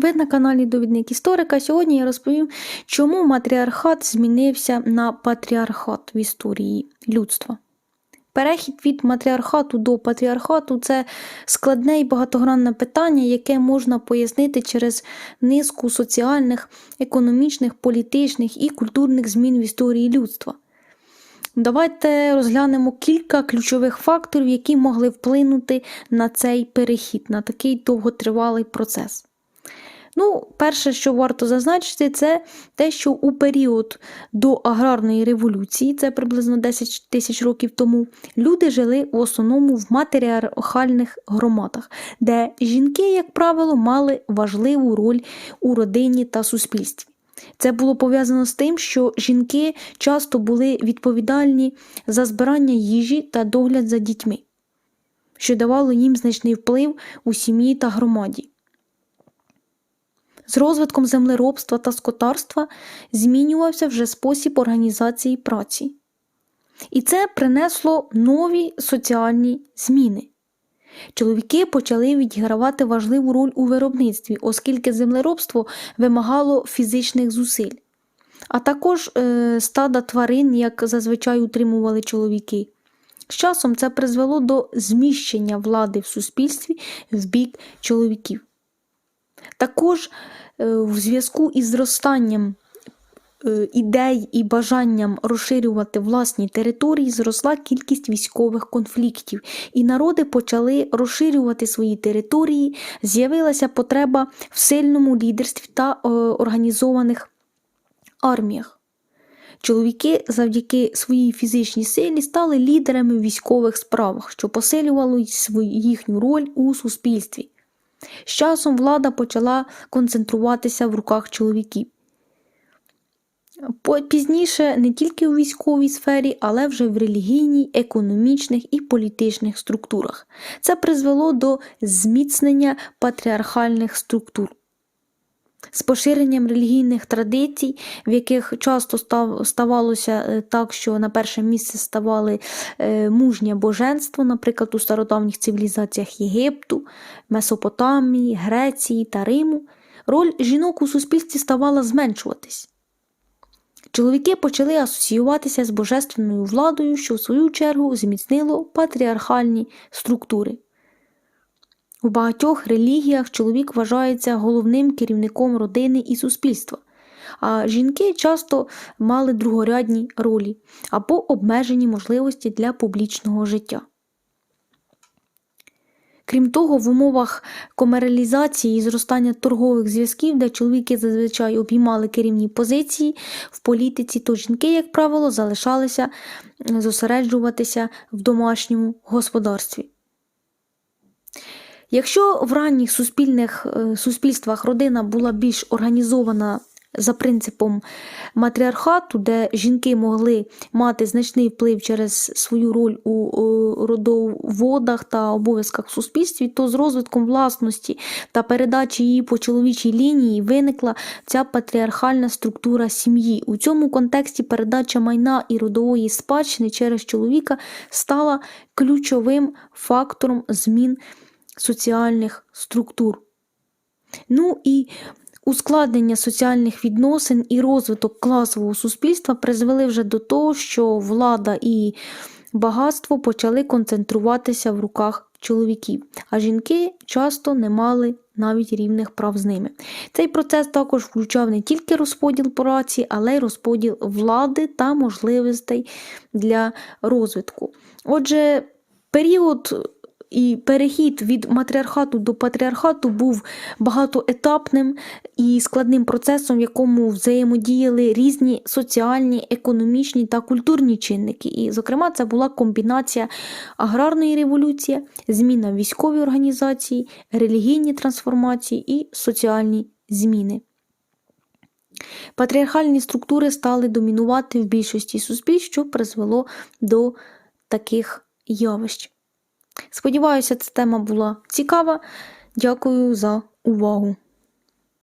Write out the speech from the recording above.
Ви на каналі Довідник Історика. Сьогодні я розповім, чому матріархат змінився на патріархат в історії людства. Перехід від матріархату до патріархату це складне і багатогранне питання, яке можна пояснити через низку соціальних, економічних, політичних і культурних змін в історії людства. Давайте розглянемо кілька ключових факторів, які могли вплинути на цей перехід, на такий довготривалий процес. Ну, перше, що варто зазначити, це те, що у період до аграрної революції, це приблизно 10 тисяч років тому, люди жили в основному в матріархальних громадах, де жінки, як правило, мали важливу роль у родині та суспільстві. Це було пов'язано з тим, що жінки часто були відповідальні за збирання їжі та догляд за дітьми, що давало їм значний вплив у сім'ї та громаді. З розвитком землеробства та скотарства змінювався вже спосіб організації праці. І це принесло нові соціальні зміни. Чоловіки почали відігравати важливу роль у виробництві, оскільки землеробство вимагало фізичних зусиль, а також е, стада тварин, як зазвичай утримували чоловіки. З часом це призвело до зміщення влади в суспільстві в бік чоловіків. Також е, в зв'язку із зростанням е, ідей і бажанням розширювати власні території зросла кількість військових конфліктів, і народи почали розширювати свої території, з'явилася потреба в сильному лідерстві та е, організованих арміях. Чоловіки завдяки своїй фізичній силі стали лідерами в військових справах, що посилювало їхню роль у суспільстві. З часом влада почала концентруватися в руках чоловіків. Пізніше не тільки у військовій сфері, але вже в релігійній, економічних і політичних структурах. Це призвело до зміцнення патріархальних структур. З поширенням релігійних традицій, в яких часто ставалося так, що на перше місце ставали мужнє боженство, наприклад, у стародавніх цивілізаціях Єгипту, Месопотамії, Греції та Риму, роль жінок у суспільстві ставала зменшуватись. Чоловіки почали асоціюватися з божественною владою, що в свою чергу зміцнило патріархальні структури. У багатьох релігіях чоловік вважається головним керівником родини і суспільства, а жінки часто мали другорядні ролі або обмежені можливості для публічного життя. Крім того, в умовах комералізації і зростання торгових зв'язків, де чоловіки зазвичай обіймали керівні позиції в політиці, то жінки, як правило, залишалися зосереджуватися в домашньому господарстві. Якщо в ранніх суспільних суспільствах родина була більш організована за принципом матріархату, де жінки могли мати значний вплив через свою роль у родоводах та обов'язках в суспільстві, то з розвитком власності та передачі її по чоловічій лінії виникла ця патріархальна структура сім'ї. У цьому контексті передача майна і родової спадщини через чоловіка стала ключовим фактором змін соціальних структур. Ну і Ускладнення соціальних відносин і розвиток класового суспільства призвели вже до того, що влада і багатство почали концентруватися в руках чоловіків, а жінки часто не мали навіть рівних прав з ними. Цей процес також включав не тільки розподіл праці, але й розподіл влади та можливостей для розвитку. Отже, період. І перехід від матріархату до патріархату був багатоетапним і складним процесом, в якому взаємодіяли різні соціальні, економічні та культурні чинники. І, зокрема, це була комбінація аграрної революції, зміна військової організації, релігійні трансформації і соціальні зміни. Патріархальні структури стали домінувати в більшості суспільств, що призвело до таких явищ. Сподіваюся, ця тема була цікава. Дякую за увагу!